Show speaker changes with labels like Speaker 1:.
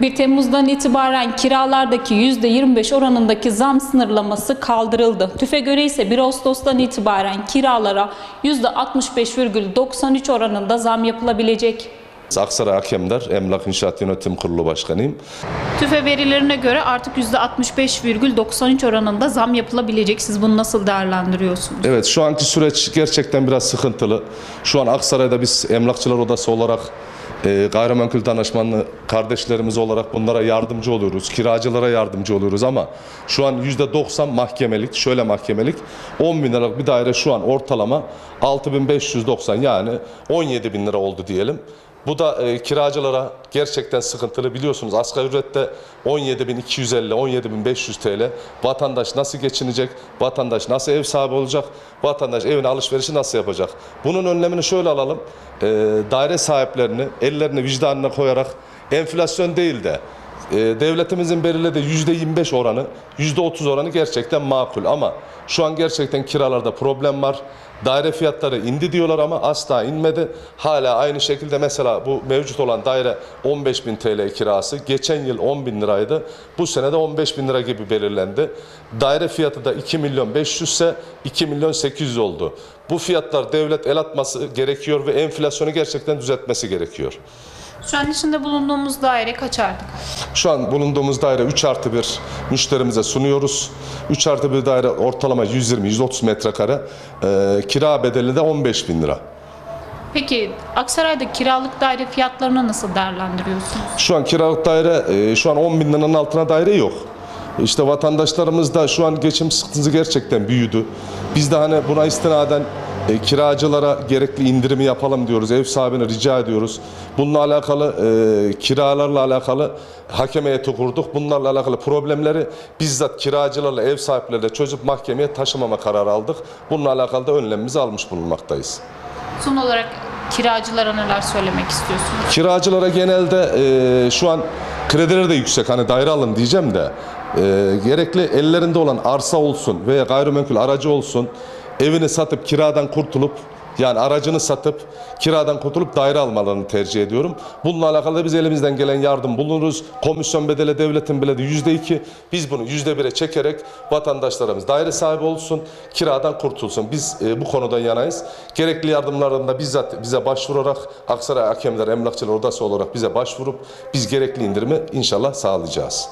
Speaker 1: 1 Temmuz'dan itibaren kiralardaki %25 oranındaki zam sınırlaması kaldırıldı. TÜFE göre ise 1 Ağustos'tan itibaren kiralara %65,93 oranında zam yapılabilecek.
Speaker 2: Aksaray Hakemdar, Emlak İnşaat Yönetim Kurulu Başkanıyım.
Speaker 1: TÜFE verilerine göre artık %65,93 oranında zam yapılabilecek. Siz bunu nasıl değerlendiriyorsunuz?
Speaker 2: Evet şu anki süreç gerçekten biraz sıkıntılı. Şu an Aksaray'da biz Emlakçılar Odası olarak e, gayrimenkul danışmanlı kardeşlerimiz olarak bunlara yardımcı oluyoruz. Kiracılara yardımcı oluyoruz ama şu an %90 mahkemelik, şöyle mahkemelik 10 bin liralık bir daire şu an ortalama 6590 yani 17 bin lira oldu diyelim. Bu da e, kiracılara gerçekten sıkıntılı biliyorsunuz. Asgari ücrette 17.250, 17.500 TL. Vatandaş nasıl geçinecek? Vatandaş nasıl ev sahibi olacak? Vatandaş evine alışverişi nasıl yapacak? Bunun önlemini şöyle alalım. E, daire sahiplerini ellerini vicdanına koyarak enflasyon değil de e, devletimizin belirlediği yüzde 25 oranı, yüzde 30 oranı gerçekten makul ama şu an gerçekten kiralarda problem var. Daire fiyatları indi diyorlar ama asla inmedi. Hala aynı şekilde mesela bu mevcut olan daire 15 bin TL kirası. Geçen yıl 10 bin liraydı. Bu sene de 15 bin lira gibi belirlendi. Daire fiyatı da 2 milyon 500 ise 2 milyon 800 oldu. Bu fiyatlar devlet el atması gerekiyor ve enflasyonu gerçekten düzeltmesi gerekiyor.
Speaker 1: Şu an içinde bulunduğumuz daire kaç artık?
Speaker 2: Şu an bulunduğumuz daire 3 artı 1 müşterimize sunuyoruz. 3 artı 1 daire ortalama 120-130 metrekare. Ee, kira bedeli de 15 bin lira.
Speaker 1: Peki Aksaray'da kiralık daire fiyatlarını nasıl değerlendiriyorsunuz?
Speaker 2: Şu an kiralık daire e, şu an 10 bin liranın altına daire yok. İşte vatandaşlarımız da şu an geçim sıkıntısı gerçekten büyüdü. Biz de hani buna istinaden e, kiracılara gerekli indirimi yapalım diyoruz. Ev sahibine rica ediyoruz. Bununla alakalı e, kiralarla alakalı hakem heyeti kurduk. Bunlarla alakalı problemleri bizzat kiracılarla ev sahipleriyle çözüp mahkemeye taşımama kararı aldık. Bununla alakalı da önlemimizi almış bulunmaktayız.
Speaker 1: Son olarak kiracılara neler söylemek istiyorsunuz?
Speaker 2: Kiracılara genelde e, şu an kredileri de yüksek hani daire alın diyeceğim de e, gerekli ellerinde olan arsa olsun veya gayrimenkul aracı olsun evini satıp kiradan kurtulup yani aracını satıp kiradan kurtulup daire almalarını tercih ediyorum. Bununla alakalı biz elimizden gelen yardım bulunuruz. Komisyon bedeli devletin biledi yüzde iki. Biz bunu yüzde bire çekerek vatandaşlarımız daire sahibi olsun, kiradan kurtulsun. Biz e, bu konudan yanayız. Gerekli yardımlardan da bizzat bize başvurarak Aksaray Hakemler Emlakçılar Odası olarak bize başvurup biz gerekli indirimi inşallah sağlayacağız.